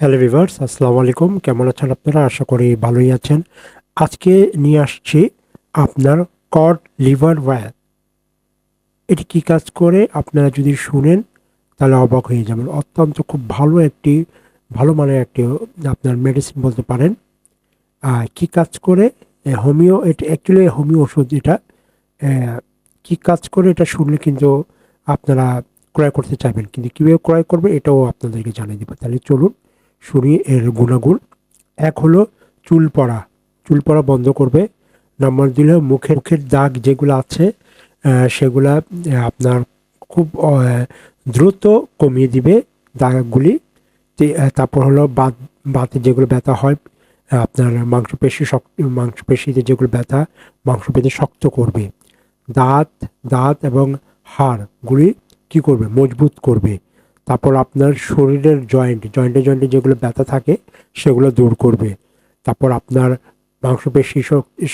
Hello viewers আসসালামু আলাইকুম। কেমন আছেন আপনারা? আশা করি ভালোই আছেন। আজকে নিয়ে আসছি আপনার কড লিভার ওয়্যার এটি কী কাজ করে? আপনারা যদি শুনেন, তাহলে অবাক হয়ে যাবেন। অত্যন্ত খুব ভালো একটি, ভালো মানের একটি, আপনার মেডিসিন বলতে পারেন। আর কী কাজ করে? হোমিও, এটা অ্যাকচুয়ালি হোমিও ওষুধ এটা। কী কাজ করে এটা শুনলে কিন্তু আপনারা ক্রয় করতে চাইবেন। কিন্তু কীভাবে ক্রয় করবে, এটাও আপনাদেরকে জানিয়ে দেবো। তাহলে চলুন শুনি এর গুণাগুণ। এক হলো চুল পড়া। চুল পড়া বন্ধ করবে। নম্বর দিলে মুখের মুখের দাগ যেগুলো আছে সেগুলা আপনার খুব দ্রুত কমিয়ে দিবে দাগগুলি। তারপর হলো বাত, বাতে যেগুলো ব্যথা হয় আপনার মাংসপেশি শক্ত মাংসপেশিতে যেগুলো ব্যথা, মাংসপেশি শক্ত করবে। দাঁত দাঁত এবং হাড়গুলি কি করবে? মজবুত করবে। তারপর আপনার শরীরের জয়েন্ট জয়েন্টে জয়েন্টে যেগুলো ব্যথা থাকে, সেগুলো দূর করবে। তারপর আপনার মাংসপেশি শক-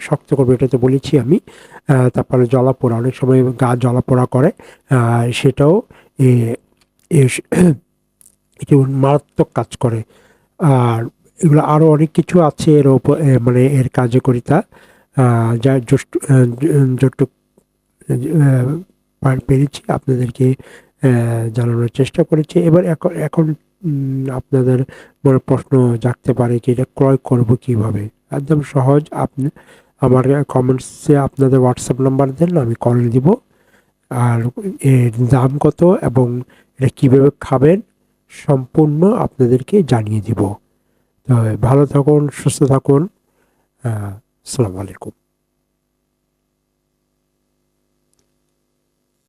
শক্ত করবে এটা তো বলেছি আমি। তারপরে জলাপোড়া, অনেক সময় গা জলাপোড়া করে। সেটাও এটি মারাত্মক কাজ করে। আর এগুলো আরও অনেক কিছু আছে এর ওপর মানে এর কার্যকরিতা যা যষ্ট যতটুক পেরেছি আপনাদেরকে জানানোর চেষ্টা করেছি। এবার এখন এখন আপনাদের মনে প্রশ্ন জাগতে পারে যে এটা ক্রয় করব কীভাবে? একদম সহজ। আপনি আমার কমেন্টসে আপনাদের হোয়াটসঅ্যাপ নাম্বার দেন, আমি কল দিব। আর এর দাম কত এবং এটা কীভাবে খাবেন সম্পূর্ণ আপনাদেরকে জানিয়ে দিব। তো ভালো থাকুন, সুস্থ থাকুন। আসসালামু আলাইকুম।